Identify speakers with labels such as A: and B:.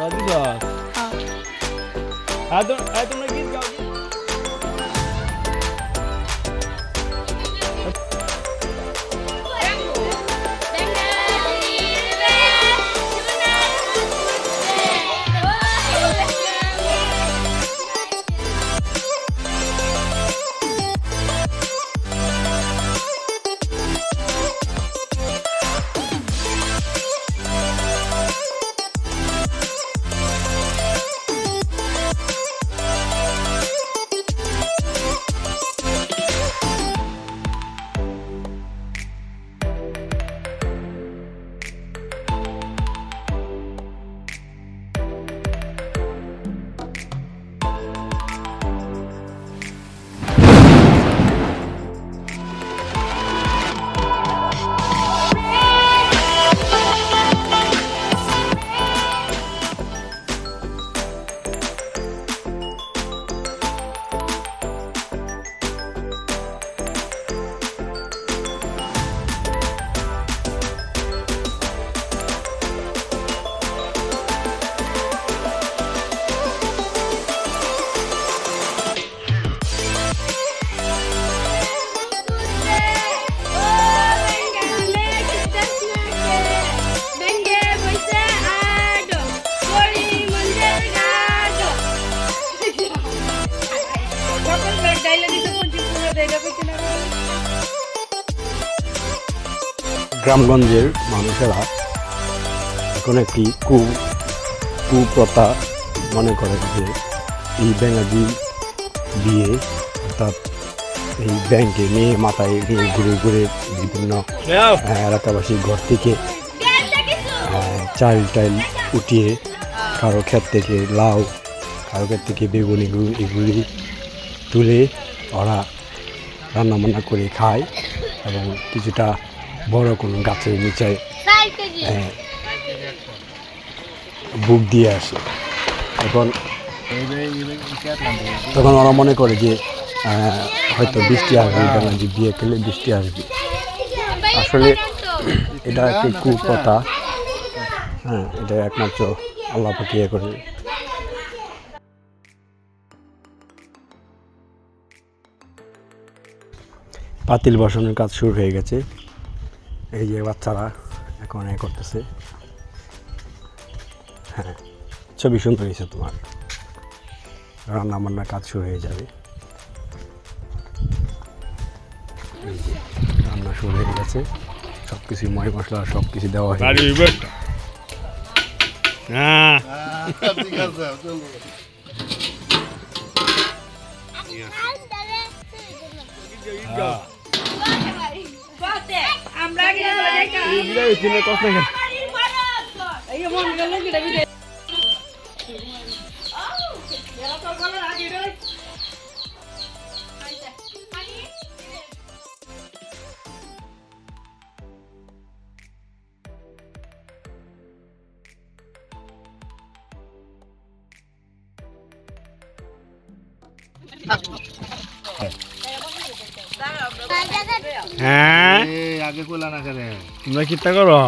A: સાચું હા. તો આ તમને કીધું
B: গ্রামগঞ্জের মানুষেরা এখন একটি কু কুপ্রথা মনে করে যে এই ব্যাঙাজি বিয়ে অর্থাৎ এই ব্যাংকে নিয়ে মাথায় নিয়ে ঘুরে ঘুরে বিভিন্ন
A: গাও।
B: এলাকাবাসী ঘর থেকে আহ, চাল টাইল উঠিয়ে কারও ক্ষেত থেকে লাউ কারও ক্ষেত থেকে বেগুন এগুলো এগুলি তুলে ওরা রান্না বান্না করে খায় এবং কিছুটা বড় কোনো গাছের নিচে বুক দিয়ে আসে। এখন তখন ওরা মনে করে যে হয়তো বৃষ্টি আসবে ব্যানার্জি বিয়ে খেলে বৃষ্টি আসবে। আসলে এটা একটি কুকথা। হ্যাঁ এটা একমাত্র আল্লাহ পাকিয়ে করে পাতিল বসানোর কাজ শুরু হয়ে গেছে। এই যে বাচ্চারা এখন এ করতেছে হ্যাঁ ছবি সুন্দর হয়েছে তোমার রান্না বান্নার কাজ শুরু হয়ে যাবে এই যে রান্না শুরু হয়ে গেছে সব কিছু ময় মশলা সব কিছু দেওয়া হয়ে।
A: হইবো হ্যাঁ
C: আমরা
A: এই বিদায় হইছে না, কষ্ট নাই কেন? হ্যাঁ?
D: আগে কোলা না করে।
A: তোমরা কিতা করো?